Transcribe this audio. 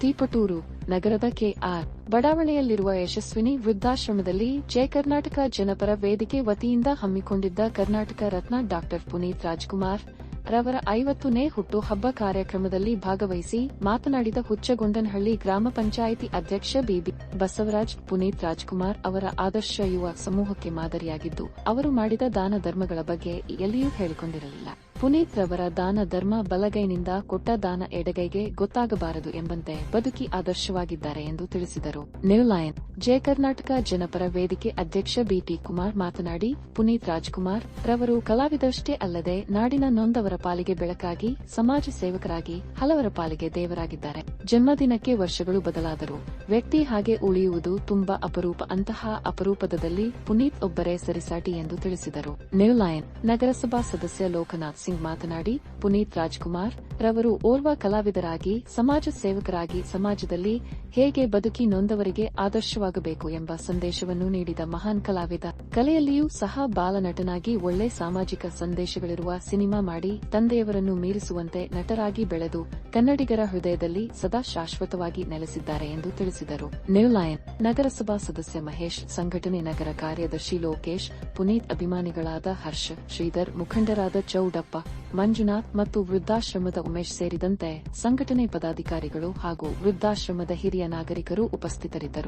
ತೀಪಟೂರು ನಗರದ ಕೆಆರ್ ಬಡಾವಣೆಯಲ್ಲಿರುವ ಯಶಸ್ವಿನಿ ವೃದ್ಧಾಶ್ರಮದಲ್ಲಿ ಜಯ ಕರ್ನಾಟಕ ಜನಪರ ವೇದಿಕೆ ವತಿಯಿಂದ ಹಮ್ಮಿಕೊಂಡಿದ್ದ ಕರ್ನಾಟಕ ರತ್ನ ಡಾಕ್ಟರ್ ಪುನೀತ್ ರಾಜ್ಕುಮಾರ್ ರವರ ಐವತ್ತನೇ ಹುಟ್ಟುಹಬ್ಬ ಕಾರ್ಯಕ್ರಮದಲ್ಲಿ ಭಾಗವಹಿಸಿ ಮಾತನಾಡಿದ ಹುಚ್ಚಗೊಂಡನಹಳ್ಳಿ ಗ್ರಾಮ ಪಂಚಾಯಿತಿ ಅಧ್ಯಕ್ಷ ಬಿಬಿ ಬಸವರಾಜ್, ಪುನೀತ್ ರಾಜ್ಕುಮಾರ್ ಅವರ ಆದರ್ಶ ಯುವ ಸಮೂಹಕ್ಕೆ ಮಾದರಿಯಾಗಿದ್ದು ಅವರು ಮಾಡಿದ ದಾನ ಧರ್ಮಗಳ ಬಗ್ಗೆ ಎಲ್ಲಿಯೂ ಹೇಳಿಕೊಂಡಿರಲಿಲ್ಲ. ಪುನೀತ್ ರವರ ದಾನ ಧರ್ಮ ಬಲಗೈನಿಂದ ಕೊಟ್ಟ ದಾನ ಎಡಗೈಗೆ ಗೊತ್ತಾಗಬಾರದು ಎಂಬಂತೆ ಬದುಕಿ ಆದರ್ಶವಾಗಿದ್ದಾರೆ ಎಂದು ತಿಳಿಸಿದರು. ನಿರ್ಲಾಯನ್ ಜಯ ಕರ್ನಾಟಕ ಜನಪರ ವೇದಿಕೆ ಅಧ್ಯಕ್ಷ ಬಿಟಿ ಕುಮಾರ್ ಮಾತನಾಡಿ, ಪುನೀತ್ ರಾಜ್ಕುಮಾರ್ ರವರು ಕಲಾವಿದಷ್ಟೇ ಅಲ್ಲದೆ ನಾಡಿನ ನೊಂದವರ ಪಾಲಿಗೆ ಬೆಳಕಾಗಿ, ಸಮಾಜ ಸೇವಕರಾಗಿ, ಹಲವರ ಪಾಲಿಗೆ ದೇವರಾಗಿದ್ದಾರೆ. ಜನ್ಮದಿನಕ್ಕೆ ವರ್ಷಗಳು ಬದಲಾದರು ವ್ಯಕ್ತಿ ಹಾಗೆ ಉಳಿಯುವುದು ತುಂಬಾ ಅಪರೂಪ, ಅಂತಹ ಅಪರೂಪದಲ್ಲಿ ಪುನೀತ್ ಒಬ್ಬರೇ ಸರಿಸಾಟಿ ಎಂದು ತಿಳಿಸಿದರು. ನ್ಯೂಲೈನ್ ನಗರಸಭಾ ಸದಸ್ಯ ಲೋಕನಾಥ್ ಸಿಂಗ್ ಮಾತನಾಡಿ, ಪುನೀತ್ ರಾಜ್ಕುಮಾರ್ ರವರು ಓರ್ವ ಕಲಾವಿದರಾಗಿ, ಸಮಾಜ ಸೇವಕರಾಗಿ ಸಮಾಜದಲ್ಲಿ ಹೇಗೆ ಬದುಕಿ ನೊಂದವರಿಗೆ ಆದರ್ಶವಾಗಬೇಕು ಎಂಬ ಸಂದೇಶವನ್ನು ನೀಡಿದ ಮಹಾನ್ ಕಲಾವಿದ. ಕಲೆಯಲ್ಲಿಯೂ ಸಹ ಬಾಲನಟನಾಗಿ ಒಳ್ಳೆ ಸಾಮಾಜಿಕ ಸಂದೇಶಗಳಿರುವ ಸಿನಿಮಾ ಮಾಡಿ ತಂದೆಯವರನ್ನು ಮೀರಿಸುವಂತೆ ನಟರಾಗಿ ಬೆಳೆದು ಕನ್ನಡಿಗರ ಹೃದಯದಲ್ಲಿ ಸದಾ ಶಾಶ್ವತವಾಗಿ ನೆಲೆಸಿದ್ದಾರೆ ಎಂದು ತಿಳಿಸಿದರು. ನ್ಯೂಲಾಯನ್ ನಗರಸಭಾ ಸದಸ್ಯ ಮಹೇಶ್, ಸಂಘಟನೆ ನಗರ ಕಾರ್ಯದರ್ಶಿ ಲೋಕೇಶ್, ಪುನೀತ್ ಅಭಿಮಾನಿಗಳಾದ ಹರ್ಷ, ಶ್ರೀಧರ್, ಮುಖಂಡರಾದ ಚೌಡಪ್ಪ ಮಂಜುನಾಥ್ ಮತ್ತು ವೃದ್ಧಾಶ್ರಮದ ಉಮೇಶ್ ಸೇರಿದಂತೆ ಸಂಘಟನೆ ಪದಾಧಿಕಾರಿಗಳು ಹಾಗೂ ವೃದ್ಧಾಶ್ರಮದ ಹಿರಿಯ ನಾಗರಿಕರು ಉಪಸ್ಥಿತರಿದ್ದರು.